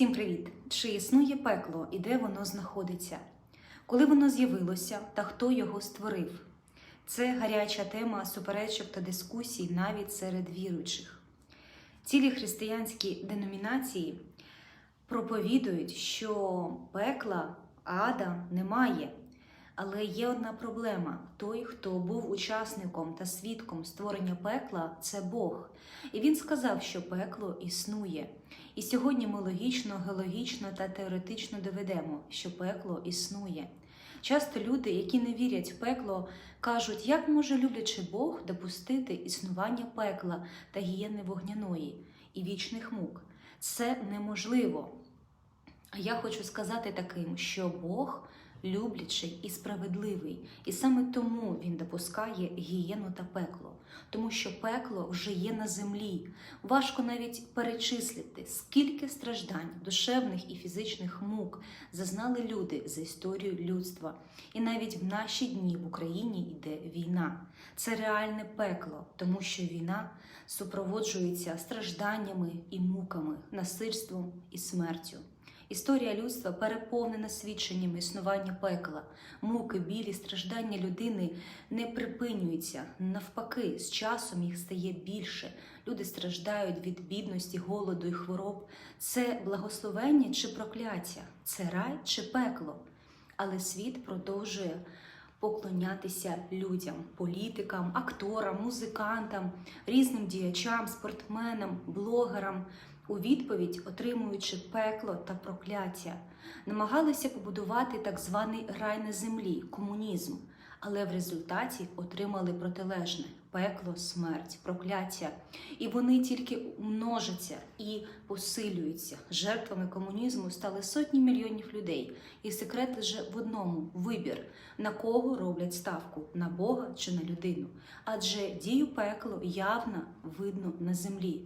Всім привіт! Чи існує пекло і де воно знаходиться? Коли воно з'явилося та хто його створив? Це гаряча тема суперечок та дискусій навіть серед віруючих. Цілі християнські деномінації проповідують, що пекла ада немає. Але є одна проблема: той, хто був учасником та свідком створення пекла, це Бог. І він сказав, що пекло існує. І сьогодні ми логічно, геологічно та теоретично доведемо, що пекло існує. Часто люди, які не вірять в пекло, кажуть, як може люблячий Бог допустити існування пекла та гієни вогняної і вічних мук. Це неможливо. А я хочу сказати таким, що Бог люблячий і справедливий, і саме тому він допускає гієну та пекло, тому що пекло вже є на землі. Важко навіть перечислити, скільки страждань, душевних і фізичних мук зазнали люди за історію людства. І навіть в наші дні в Україні йде війна. Це реальне пекло, тому що війна супроводжується стражданнями і муками, насильством і смертю. Історія людства переповнена свідченнями існування пекла, муки, білі, страждання людини не припинюються. Навпаки, з часом їх стає більше. Люди страждають від бідності, голоду і хвороб. Це благословення чи прокляття, це рай чи пекло. Але світ продовжує поклонятися людям, політикам, акторам, музикантам, різним діячам, спортсменам, блогерам. У відповідь отримуючи пекло та прокляття, намагалися побудувати так званий рай на землі, комунізм, але в результаті отримали протилежне пекло, смерть, прокляття. І вони тільки множаться і посилюються. Жертвами комунізму стали сотні мільйонів людей. І секрет лише в одному вибір, на кого роблять ставку на Бога чи на людину. Адже дію пекло явно видно на землі.